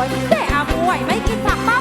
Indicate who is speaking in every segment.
Speaker 1: วยแต่อม
Speaker 2: วยไม่กินผักเป้า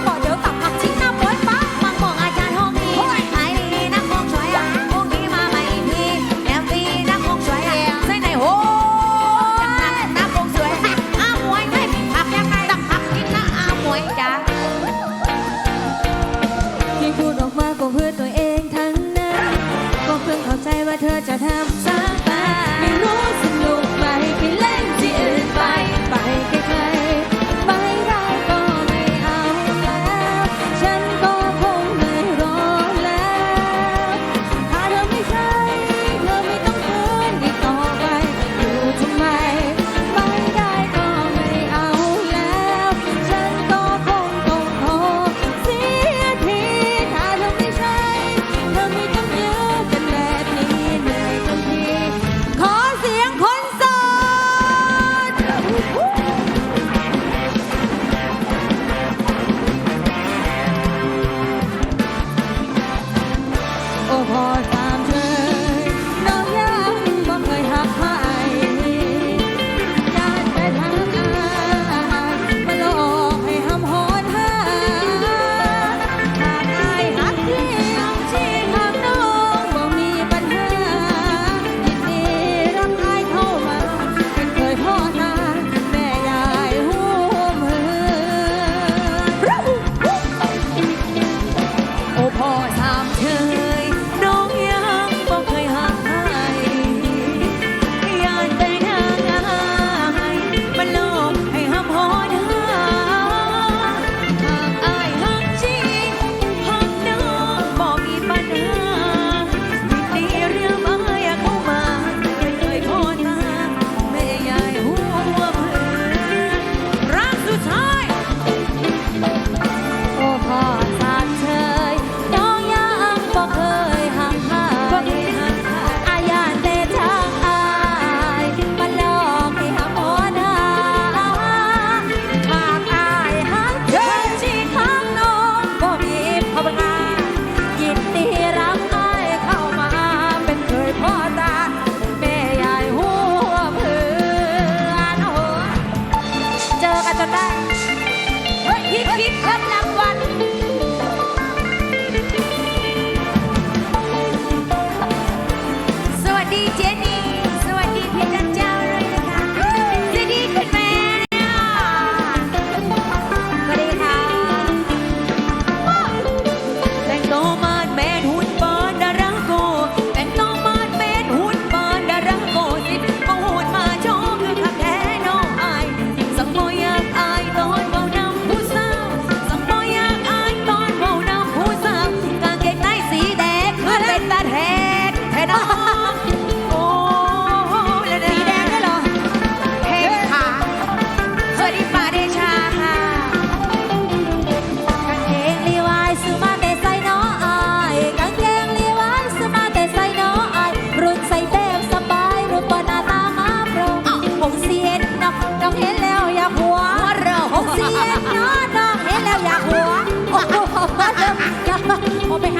Speaker 2: Oh, behalf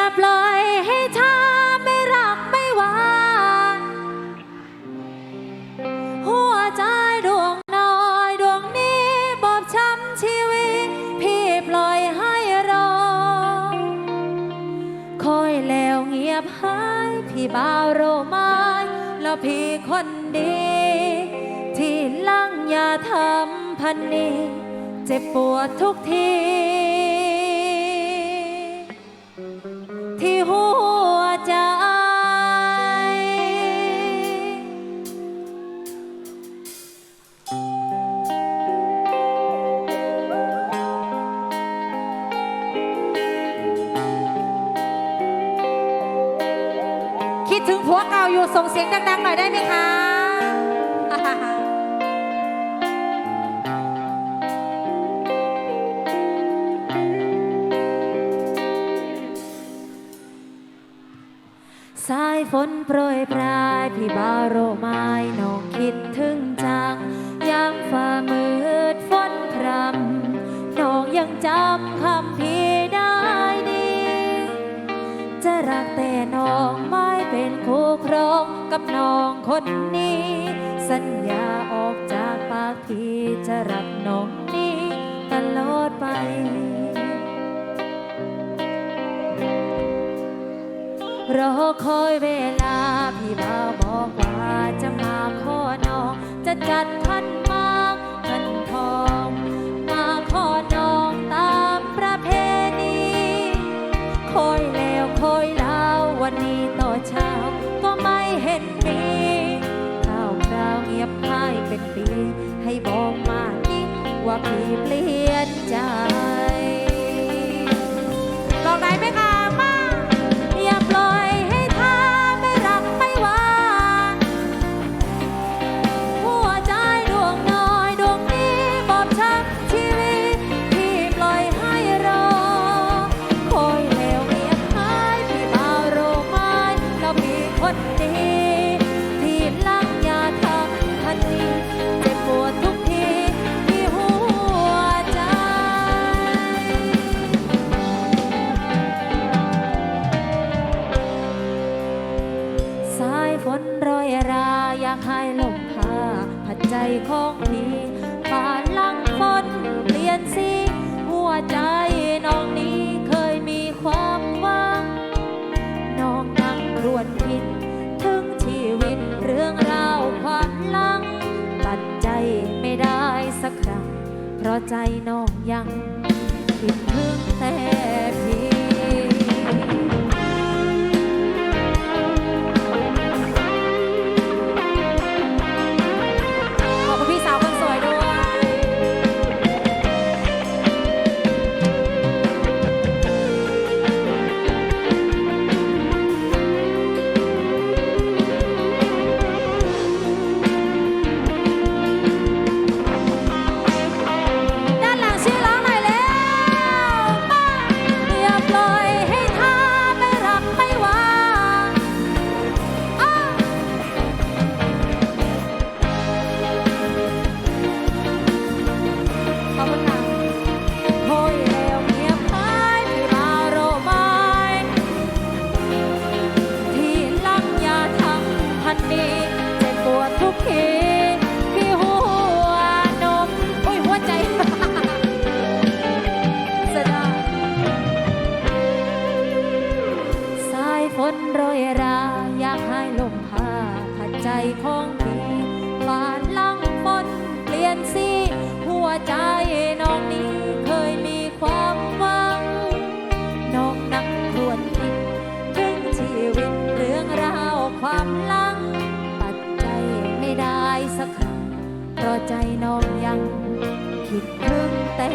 Speaker 2: อย่าปล่อยให้เธอไม่รักไม่หว่าหัวใจดวงน้อยดวงนี้บอบช้ำชีวิต พี่ปล่อยให้รอ คอยแล้วเงียบหาย พี่บ่าวโรมายแล้วพี่คนดี ที่ลังอย่าทำพันนี้ เจ็บปวดทุกที ดถึงผัวเก่าอยู่ส่งเสียงดังๆหน่อยได้ไหมคะ รอคอยเวลาพี่บ่าวบอกว่าจะมาขอน้อง จะจัดพันมากพันทอง มาขอน้องตามประเพณีคอยแล้วคอยเล่าวันนี้ต่อเช้า ก็ไม่เห็นมีข่าวคราวเงียบหายเป็นปี ให้บอกมาดิว่าพี่เปลี่ยนใจ ราะใจน้องยังคิดถึงแต่เพียง ใจน้องยังคิดถึงแต่